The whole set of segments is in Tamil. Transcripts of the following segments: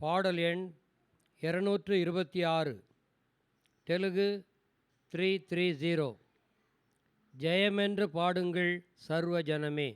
பாடல் எண் இருநூற்று இருபத்தி ஆறு தெலுங்கு த்ரீ த்ரீ ஜீரோ ஜெயமென்று பாடுங்கள் சர்வஜனமே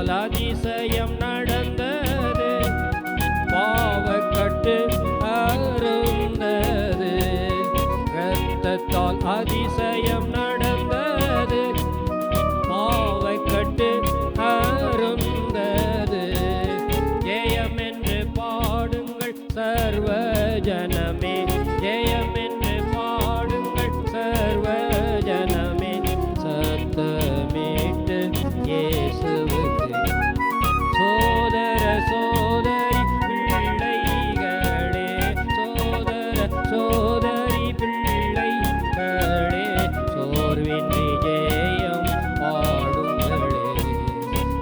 Kaladisayam Nadi. பார்வினை ஜெயம் பாடுங்களே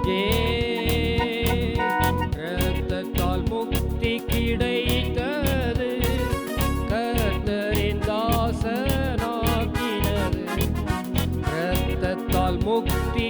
ஏ ரத்தத்தால் முக்தி கிடைத்தது கர்த்தரின் தாசனாக்கினது. ரத்தத்தால் முக்தி